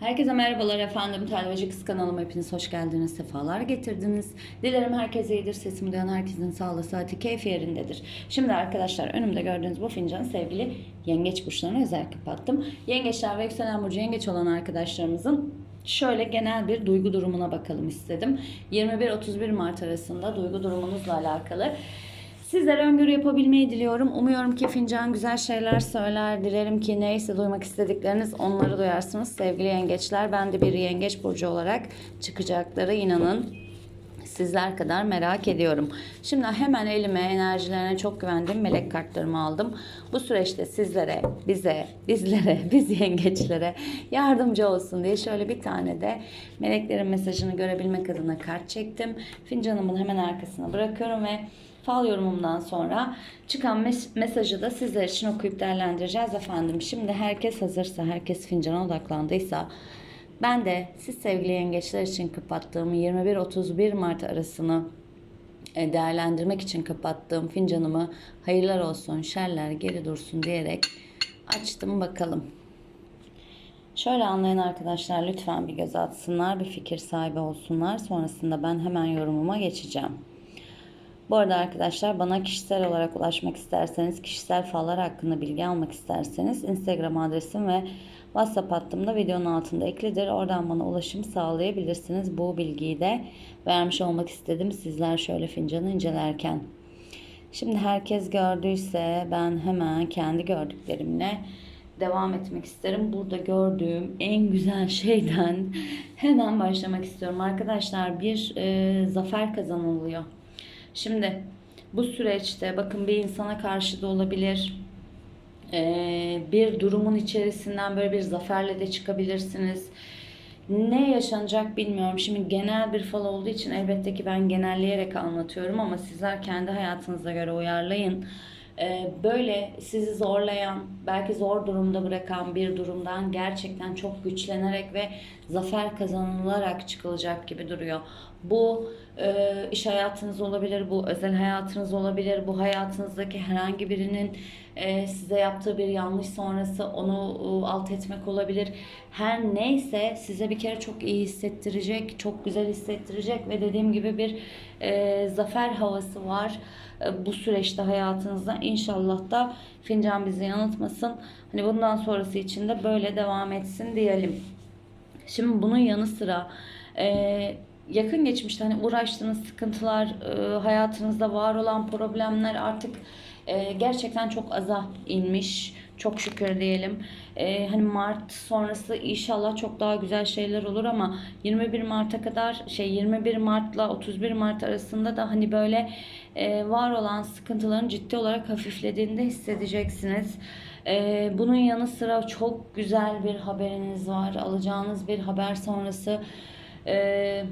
Herkese merhabalar efendim. Telvacı Kız kanalıma hepiniz hoş geldiniz. Sefalar getirdiniz. Dilerim herkese iyidir. Sesimi duyan herkesin sağlığı, saati, keyfi yerindedir. Şimdi arkadaşlar önümde gördüğünüz bu fincanı sevgili yengeç burçlarına özel kapattım. Yengeçler ve yükselen burcu yengeç olan arkadaşlarımızın şöyle genel bir duygu durumuna bakalım istedim. 21-31 Mart arasında duygu durumunuzla alakalı Sizlere öngörü yapabilmeyi diliyorum. Umuyorum ki fincan güzel şeyler söyler. Dilerim ki neyse duymak istedikleriniz onları duyarsınız. Sevgili yengeçler ben de bir yengeç burcu olarak çıkacakları inanın sizler kadar merak ediyorum. Şimdi hemen elime enerjilerine çok güvendiğim melek kartlarımı aldım. Bu süreçte sizlere, bize, bizlere, biz yengeçlere yardımcı olsun diye şöyle bir tane de meleklerin mesajını görebilmek adına kart çektim. Fincanımın hemen arkasına bırakıyorum ve fal yorumumdan sonra çıkan mes- mesajı da sizler için okuyup değerlendireceğiz efendim. Şimdi herkes hazırsa, herkes fincana odaklandıysa ben de siz sevgili yengeçler için kapattığım 21-31 Mart arasını e, değerlendirmek için kapattığım fincanımı hayırlar olsun, şerler geri dursun diyerek açtım bakalım. Şöyle anlayan arkadaşlar lütfen bir göz atsınlar, bir fikir sahibi olsunlar. Sonrasında ben hemen yorumuma geçeceğim. Bu arada arkadaşlar bana kişisel olarak ulaşmak isterseniz, kişisel fallar hakkında bilgi almak isterseniz Instagram adresim ve WhatsApp hattım da videonun altında eklidir. Oradan bana ulaşım sağlayabilirsiniz. Bu bilgiyi de vermiş olmak istedim sizler şöyle fincanı incelerken. Şimdi herkes gördüyse ben hemen kendi gördüklerimle devam etmek isterim. Burada gördüğüm en güzel şeyden hemen başlamak istiyorum. Arkadaşlar bir e, zafer kazanılıyor. Şimdi bu süreçte bakın bir insana karşı da olabilir. Ee, bir durumun içerisinden böyle bir zaferle de çıkabilirsiniz. Ne yaşanacak bilmiyorum. Şimdi genel bir fal olduğu için elbette ki ben genelleyerek anlatıyorum ama sizler kendi hayatınıza göre uyarlayın. Ee, böyle sizi zorlayan, belki zor durumda bırakan bir durumdan gerçekten çok güçlenerek ve zafer kazanılarak çıkılacak gibi duruyor. Bu e, iş hayatınız olabilir, bu özel hayatınız olabilir, bu hayatınızdaki herhangi birinin e, size yaptığı bir yanlış sonrası onu e, alt etmek olabilir. Her neyse size bir kere çok iyi hissettirecek, çok güzel hissettirecek ve dediğim gibi bir e, zafer havası var e, bu süreçte hayatınızda. İnşallah da fincan bizi yanıltmasın. Hani bundan sonrası için de böyle devam etsin diyelim. Şimdi bunun yanı sıra e, yakın geçmişte hani uğraştığınız sıkıntılar, e, hayatınızda var olan problemler artık e, gerçekten çok aza inmiş. Çok şükür diyelim. E, hani Mart sonrası inşallah çok daha güzel şeyler olur ama 21 Mart'a kadar şey 21 Mart'la 31 Mart arasında da hani böyle var olan sıkıntıların ciddi olarak hafiflediğini de hissedeceksiniz. Bunun yanı sıra çok güzel bir haberiniz var. Alacağınız bir haber sonrası e,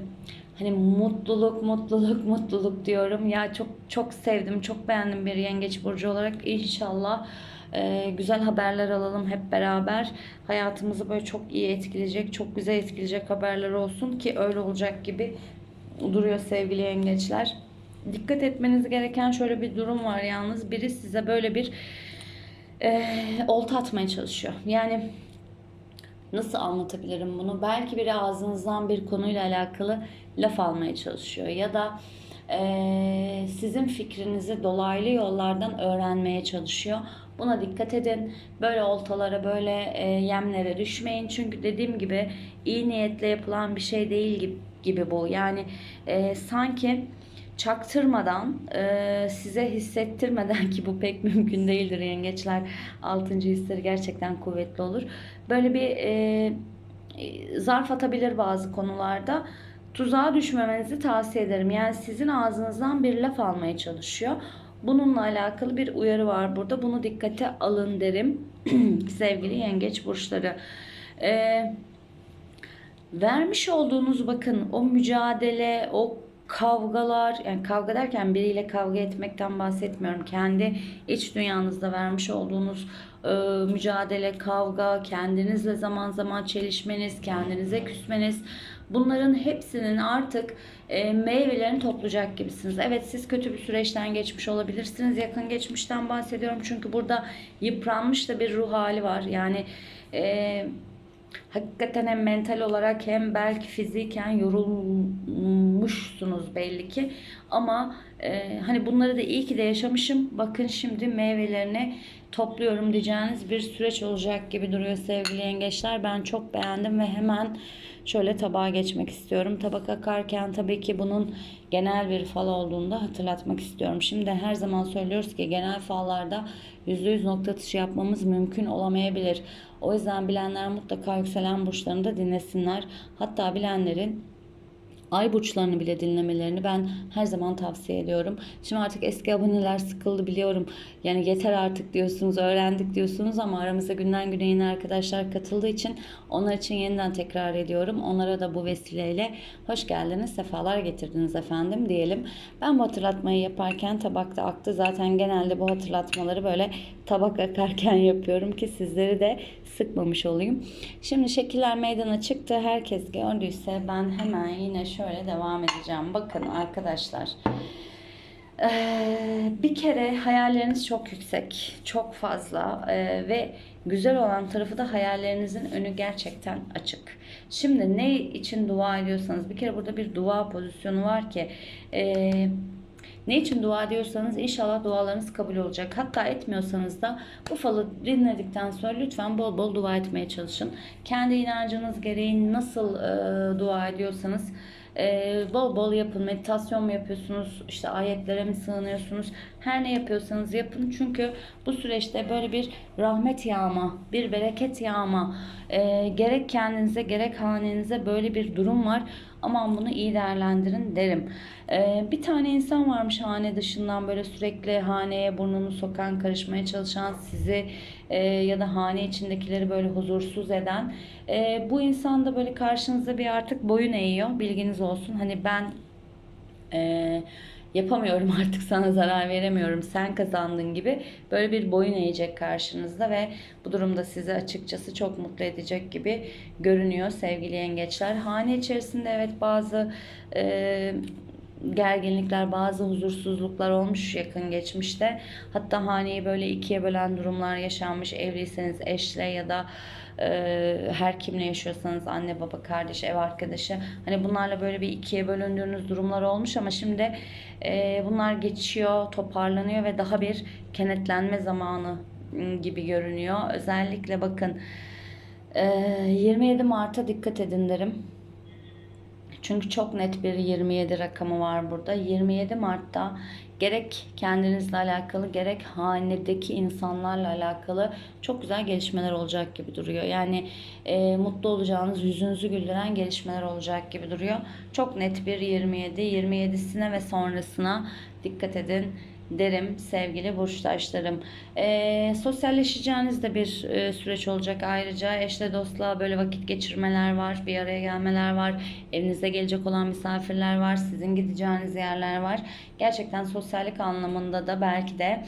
hani mutluluk mutluluk mutluluk diyorum. Ya çok çok sevdim çok beğendim bir yengeç burcu olarak. İnşallah e, güzel haberler alalım hep beraber. Hayatımızı böyle çok iyi etkileyecek çok güzel etkileyecek haberler olsun ki öyle olacak gibi duruyor sevgili yengeçler. Dikkat etmeniz gereken şöyle bir durum var yalnız. Biri size böyle bir e, olta atmaya çalışıyor. Yani Nasıl anlatabilirim bunu? Belki biri ağzınızdan bir konuyla alakalı laf almaya çalışıyor ya da eee, sizin fikrinizi dolaylı yollardan öğrenmeye çalışıyor. Buna dikkat edin. Böyle oltalara, böyle e, yemlere düşmeyin. Çünkü dediğim gibi iyi niyetle yapılan bir şey değil gibi, gibi bu. Yani e, sanki çaktırmadan, e, size hissettirmeden ki bu pek mümkün değildir yengeçler. Altıncı hisleri gerçekten kuvvetli olur. Böyle bir e, zarf atabilir bazı konularda. Tuzağa düşmemenizi tavsiye ederim. Yani sizin ağzınızdan bir laf almaya çalışıyor. Bununla alakalı bir uyarı var burada. Bunu dikkate alın derim sevgili yengeç burçları. Eee vermiş olduğunuz bakın o mücadele, o kavgalar yani kavga derken biriyle kavga etmekten bahsetmiyorum. Kendi iç dünyanızda vermiş olduğunuz e, mücadele, kavga, kendinizle zaman zaman çelişmeniz, kendinize küsmeniz bunların hepsinin artık e, meyvelerini toplayacak gibisiniz. Evet siz kötü bir süreçten geçmiş olabilirsiniz. Yakın geçmişten bahsediyorum çünkü burada yıpranmış da bir ruh hali var. Yani e, hakikaten hem mental olarak hem belki fiziken yorulmuşsunuz belli ki. Ama e, hani bunları da iyi ki de yaşamışım. Bakın şimdi meyvelerini topluyorum diyeceğiniz bir süreç olacak gibi duruyor sevgili yengeçler. Ben çok beğendim ve hemen şöyle tabağa geçmek istiyorum. Tabak akarken tabii ki bunun genel bir fal olduğunu da hatırlatmak istiyorum. Şimdi her zaman söylüyoruz ki genel fallarda %100 nokta atışı yapmamız mümkün olamayabilir. O yüzden bilenler mutlaka yükselen burçlarını da dinlesinler. Hatta bilenlerin ay burçlarını bile dinlemelerini ben her zaman tavsiye ediyorum. Şimdi artık eski aboneler sıkıldı biliyorum. Yani yeter artık diyorsunuz, öğrendik diyorsunuz ama aramızda günden güne yeni arkadaşlar katıldığı için onlar için yeniden tekrar ediyorum. Onlara da bu vesileyle hoş geldiniz, sefalar getirdiniz efendim diyelim. Ben bu hatırlatmayı yaparken tabakta aktı. Zaten genelde bu hatırlatmaları böyle tabak akarken yapıyorum ki sizleri de sıkmamış olayım. Şimdi şekiller meydana çıktı. Herkes gördüyse ben hemen yine şöyle devam edeceğim. Bakın arkadaşlar. Ee, bir kere hayalleriniz çok yüksek, çok fazla ee, ve güzel olan tarafı da hayallerinizin önü gerçekten açık. Şimdi ne için dua ediyorsanız bir kere burada bir dua pozisyonu var ki e, ne için dua ediyorsanız inşallah dualarınız kabul olacak. Hatta etmiyorsanız da bu falı dinledikten sonra lütfen bol bol dua etmeye çalışın. Kendi inancınız gereği nasıl e, dua ediyorsanız e, bol bol yapın. Meditasyon mu yapıyorsunuz? işte ayetlere mi sığınıyorsunuz? Her ne yapıyorsanız yapın. Çünkü bu süreçte böyle bir rahmet yağma, bir bereket yağma, e, gerek kendinize gerek hanenize böyle bir durum var. Aman bunu iyi değerlendirin derim. E, bir tane insan varmış hane dışından böyle sürekli haneye burnunu sokan, karışmaya çalışan, sizi e, ya da hane içindekileri böyle huzursuz eden. E, bu insan da böyle karşınıza bir artık boyun eğiyor. Bilginiz olsun. Hani ben e, yapamıyorum artık sana zarar veremiyorum sen kazandın gibi böyle bir boyun eğecek karşınızda ve bu durumda sizi açıkçası çok mutlu edecek gibi görünüyor sevgili yengeçler. Hane içerisinde evet bazı e, gerginlikler, bazı huzursuzluklar olmuş yakın geçmişte. Hatta haneyi böyle ikiye bölen durumlar yaşanmış. Evliyseniz eşle ya da e, her kimle yaşıyorsanız anne baba kardeş ev arkadaşı hani bunlarla böyle bir ikiye bölündüğünüz durumlar olmuş ama şimdi e, bunlar geçiyor toparlanıyor ve daha bir kenetlenme zamanı ıı, gibi görünüyor özellikle bakın e, 27 Mart'a dikkat edin derim çünkü çok net bir 27 rakamı var burada. 27 Mart'ta gerek kendinizle alakalı gerek hanedeki insanlarla alakalı çok güzel gelişmeler olacak gibi duruyor. Yani e, mutlu olacağınız, yüzünüzü güldüren gelişmeler olacak gibi duruyor. Çok net bir 27, 27'sine ve sonrasına dikkat edin derim sevgili burçtaşlarım. E, sosyalleşeceğiniz de bir e, süreç olacak ayrıca. Eşle dostla böyle vakit geçirmeler var, bir araya gelmeler var. Evinize gelecek olan misafirler var, sizin gideceğiniz yerler var. Gerçekten sosyallik anlamında da belki de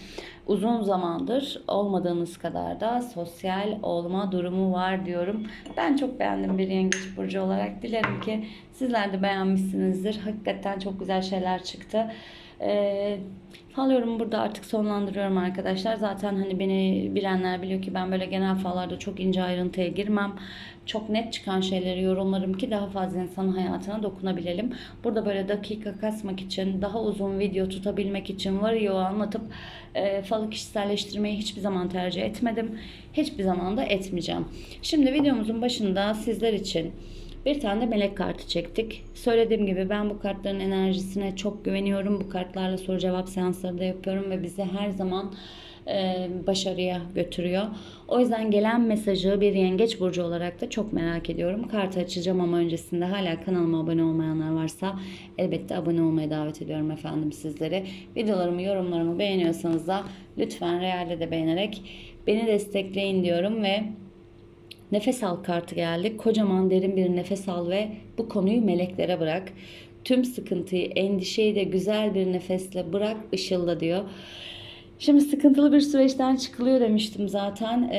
uzun zamandır olmadığınız kadar da sosyal olma durumu var diyorum. Ben çok beğendim bir yengeç burcu olarak. Dilerim ki sizler de beğenmişsinizdir. Hakikaten çok güzel şeyler çıktı. Ee, fal burada artık sonlandırıyorum arkadaşlar. Zaten hani beni bilenler biliyor ki ben böyle genel fallarda çok ince ayrıntıya girmem. Çok net çıkan şeyleri yorumlarım ki daha fazla insanın hayatına dokunabilelim. Burada böyle dakika kasmak için, daha uzun video tutabilmek için var ya anlatıp e, falı kişiselleştirmeyi hiçbir zaman tercih etmedim. Hiçbir zaman da etmeyeceğim. Şimdi videomuzun başında sizler için bir tane de melek kartı çektik. Söylediğim gibi ben bu kartların enerjisine çok güveniyorum. Bu kartlarla soru cevap seansları da yapıyorum ve bizi her zaman e, başarıya götürüyor. O yüzden gelen mesajı bir yengeç burcu olarak da çok merak ediyorum. Kartı açacağım ama öncesinde hala kanalıma abone olmayanlar varsa elbette abone olmaya davet ediyorum efendim sizleri. Videolarımı, yorumlarımı beğeniyorsanız da lütfen realde de beğenerek beni destekleyin diyorum ve Nefes al kartı geldi. Kocaman derin bir nefes al ve bu konuyu meleklere bırak. Tüm sıkıntıyı, endişeyi de güzel bir nefesle bırak, ışılda diyor. Şimdi sıkıntılı bir süreçten çıkılıyor demiştim zaten. Ee,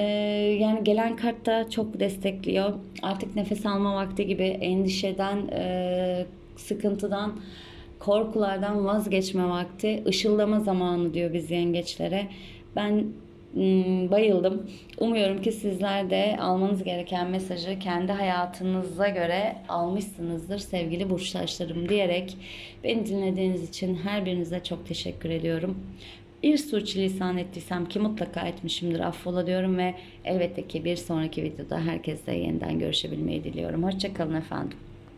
yani gelen kart da çok destekliyor. Artık nefes alma vakti gibi endişeden, e, sıkıntıdan, korkulardan vazgeçme vakti, ışıldama zamanı diyor biz yengeçlere. Ben bayıldım. Umuyorum ki sizler de almanız gereken mesajı kendi hayatınıza göre almışsınızdır sevgili burçtaşlarım diyerek beni dinlediğiniz için her birinize çok teşekkür ediyorum. Bir sürçülisan ettiysem ki mutlaka etmişimdir affola diyorum ve elbette ki bir sonraki videoda herkesle yeniden görüşebilmeyi diliyorum. Hoşçakalın efendim.